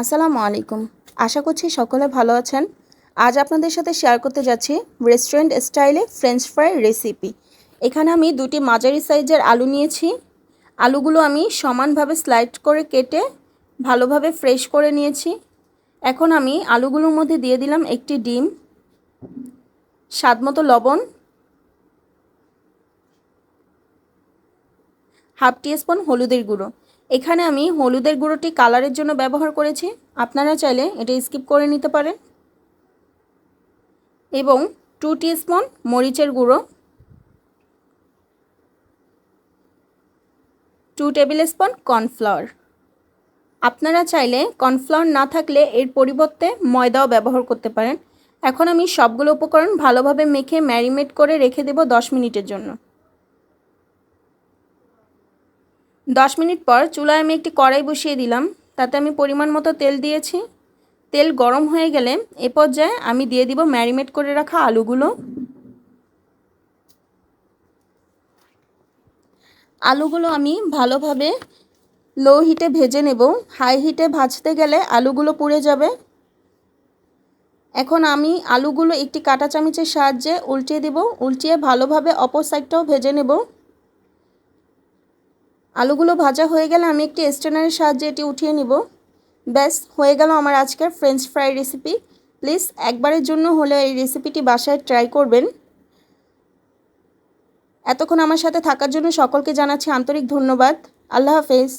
আসসালামু আলাইকুম। আশা করছি সকলে ভালো আছেন। আজ আপনাদের সাথে শেয়ার করতে যাচ্ছি রেস্টুরেন্ট স্টাইলে ফ্রেঞ্চ ফ্রাই রেসিপি এখানে আমি দুটি মাঝারি সাইজের আলু নিয়েছি। আলুগুলো আমি সমানভাবে স্লাইড করে কেটে ভালোভাবে ফ্রেশ করে নিয়েছি। এখন আমি আলুগুলোর মধ্যে দিয়ে দিলাম একটি ডিম স্বাদমতো লবণ, হাফ টি স্পুন হলুদের গুঁড়ো। এখানে আমি হলুদের গুঁড়োটি কালারের জন্য ব্যবহার করেছি। আপনারা চাইলে এটা স্কিপ করে নিতে পারেন। এবং টু স্পুন মরিচের গুঁড়ো। টু টেবিল স্পুন কর্নফ্লাওয়ার আপনারা চাইলে কর্নফ্লাওয়ার না থাকলে এর পরিবর্তে ময়দাও ব্যবহার করতে পারেন। এখন আমি সবগুলো উপকরণ ভালোভাবে মেখে ম্যারিনেট করে রেখে দেব দশ মিনিটের জন্য। দশ মিনিট পর চুলায় আমি একটি কড়াই বসিয়ে দিলাম। তাতে আমি পরিমাণ মতো তেল দিয়েছি। তেল গরম হয়ে গেলে এ পর্যায়ে আমি দিয়ে দিব ম্যারিনেট করে রাখা আলুগুলো। আলুগুলো আমি ভালোভাবে লো হিটে ভেজে নেব। হাই হিটে ভাজতে গেলে আলুগুলো পুড়ে যাবে। এখন আমি আলুগুলো একটি কাটা চামচের সাহায্যে উল্টিয়ে দেব। উল্টিয়ে ভালোভাবে অপর সাইডটাও ভেজে নেব। আলুগুলো ভাজা হয়ে গেলে আমি একটি স্টেনারের সাহায্যে এটি উঠিয়ে নিব। ব্যাস, হয়ে গেল আমার আজকের ফ্রেঞ্চ ফ্রাই রেসিপি প্লিজ একবারের জন্য হলেও এই রেসিপিটি বাসায় ট্রাই করবেন। এতক্ষণ আমার সাথে থাকার জন্য সকলকে জানাচ্ছি আন্তরিক ধন্যবাদ। আল্লাহ হাফেজ।